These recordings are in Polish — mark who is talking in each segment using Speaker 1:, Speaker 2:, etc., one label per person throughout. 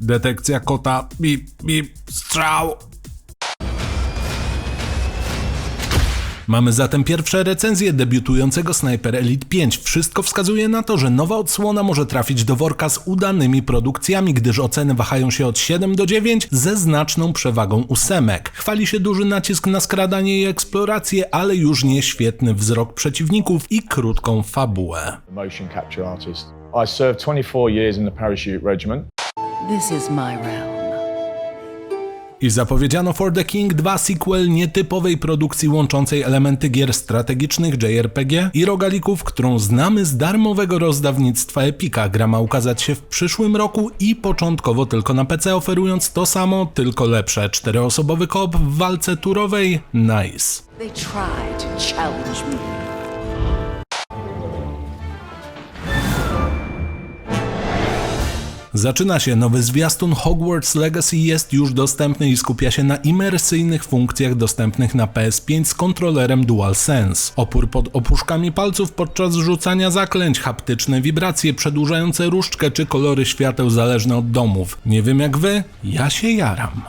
Speaker 1: Detekcja kota. Bip, bip, strzał. Mamy zatem pierwsze recenzje debiutującego Sniper Elite 5. Wszystko wskazuje na to, że nowa odsłona może trafić do worka z udanymi produkcjami, gdyż oceny wahają się od 7 do 9 ze znaczną przewagą ósemek. Chwali się duży nacisk na skradanie i eksplorację, ale już nie świetny wzrok przeciwników i krótką fabułę.
Speaker 2: I served 24 years in the Parachute Regiment.
Speaker 3: This is my realm.
Speaker 1: I zapowiedziano For the King 2 sequel nietypowej produkcji łączącej elementy gier strategicznych JRPG i rogalików, którą znamy z darmowego rozdawnictwa Epika. Gra ma ukazać się w przyszłym roku i początkowo tylko na PC, oferując to samo, tylko lepsze. Czteroosobowy koop w walce turowej? Nice.
Speaker 3: They try to challenge me.
Speaker 1: Zaczyna się nowy zwiastun Hogwarts Legacy jest już dostępny i skupia się na imersyjnych funkcjach dostępnych na PS5 z kontrolerem DualSense. Opór pod opuszkami palców podczas rzucania zaklęć, haptyczne wibracje przedłużające różdżkę czy kolory świateł zależne od domów. Nie wiem jak wy, ja się jaram.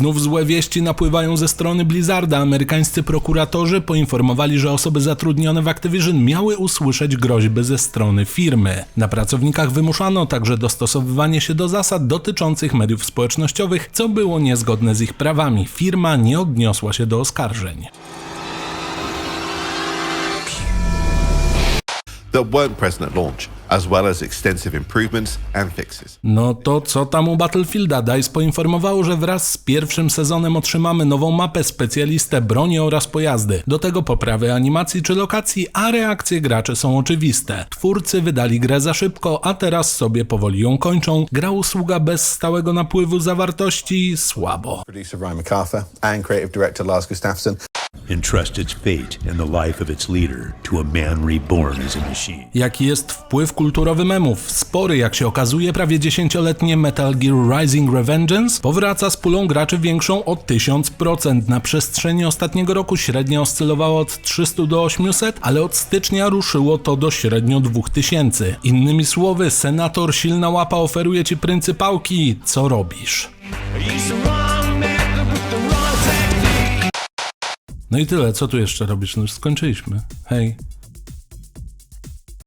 Speaker 1: Znów złe wieści napływają ze strony Blizzarda. Amerykańscy prokuratorzy poinformowali, że osoby zatrudnione w Activision miały usłyszeć groźby ze strony firmy. Na pracownikach wymuszano także dostosowywanie się do zasad dotyczących mediów społecznościowych, co było niezgodne z ich prawami. Firma nie odniosła się do oskarżeń.
Speaker 4: that weren't present at launch, as well as extensive improvements and fixes.
Speaker 1: No to co tam u Battlefielda? DICE poinformowało, że wraz z pierwszym sezonem otrzymamy nową mapę, specjalistę, broni oraz pojazdy. Do tego poprawy animacji czy lokacji, a reakcje graczy są oczywiste. Twórcy wydali grę za szybko, a teraz sobie powoli ją kończą. Gra usługa bez stałego napływu zawartości słabo.
Speaker 5: And
Speaker 6: its fate and the life of its leader to a man reborn as a machine.
Speaker 1: Jaki jest wpływ kulturowy memów? Spory, jak się okazuje, prawie dziesięcioletnie Metal Gear Rising Revengeance powraca z pulą graczy większą o 1000%. Na przestrzeni ostatniego roku średnio oscylowało od 300 do 800, ale od stycznia ruszyło to do średnio 2000. Innymi słowy, senator silna łapa oferuje ci pryncypałki. Co robisz? No i tyle, co tu jeszcze robisz? No już skończyliśmy. Hej.